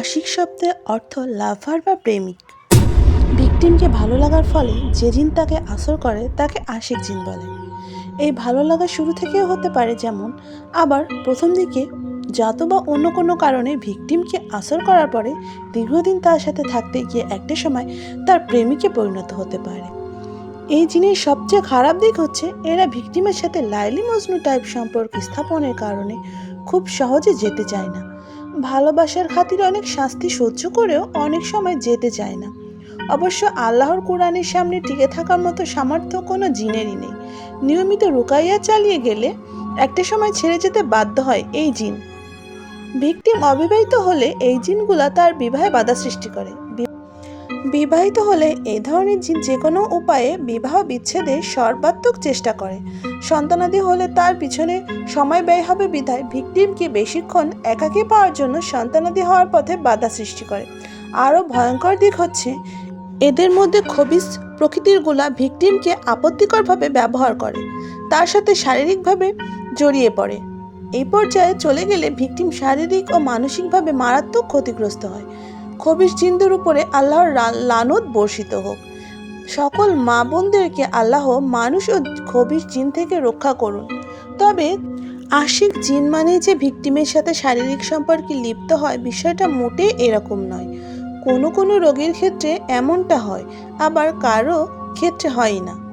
আশিক শব্দের অর্থ লাভার বা প্রেমিক। ভিকটিমকে ভালো লাগার ফলে যে জিন তাকে আসর করে, তাকে আশিক জিন বলে। এই ভালো লাগা শুরু থেকেও হতে পারে যেমন, আবার প্রথম দিকে জাত বা অন্য কোনো কারণে ভিকটিমকে আসর করার পরে দীর্ঘদিন তার সাথে থাকতে গিয়ে একটা সময় তার প্রেমিকে পরিণত হতে পারে। এই জিনের সবচেয়ে খারাপ দিক হচ্ছে, এরা ভিকটিমের সাথে লাইলি মজনু টাইপ সম্পর্ক স্থাপনের কারণে খুব সহজে যেতে চায় না। ভালোবাসার খাতিরে অনেক শাস্তি সহ্য করেও অনেক সময় যেতে চায় না। অবশ্য আল্লাহর কোরআনের সামনে টিকে থাকার মতো সামর্থ্য কোনো জিনেরই নেই। নিয়মিত রুকাইয়া চালিয়ে গেলে একটা সময় ছেড়ে যেতে বাধ্য হয় এই জিন। ভিকটিম অবিবাহিত হলে এই জিনগুলা তার বিবাহে বাধা সৃষ্টি করে। বিবাহিত হলে এই ধরনের জিন যে কোনো উপায়ে বিবাহ বিচ্ছেদের সর্বাত্মক চেষ্টা করে। সন্তানাদি হলে তার পিছনে সময় ব্যয় হবে বিধায় ভিকটিমকে বেশিক্ষণ একাকী পাওয়ার জন্য সন্তানাদি হওয়ার পথে বাধা সৃষ্টি করে। আরও ভয়ঙ্কর দিক হচ্ছে, এদের মধ্যে খবিস প্রকৃতিরগুলা ভিকটিমকে আপত্তিকরভাবে ব্যবহার করে। তার সাথে শারীরিকভাবে জড়িয়ে পড়ে। এই পর্যায়ে চলে গেলে ভিকটিম শারীরিক ও মানসিকভাবে মারাত্মক ক্ষতিগ্রস্ত হয়। খবিস জিনদের উপরে আল্লাহর লানত বর্ষিত হোক। সকল মা বোনদেরকে আল্লাহ মানুষ ও খবিস জিন থেকে রক্ষা করুন। তবে আশিক জিন মানে যে ভিকটিমের সাথে শারীরিক সম্পর্কে লিপ্ত হয়, বিষয়টা মোটেই এরকম নয়। কোনো কোনো রোগীর ক্ষেত্রে এমনটা হয়, আবার কারও ক্ষেত্রে হয় না।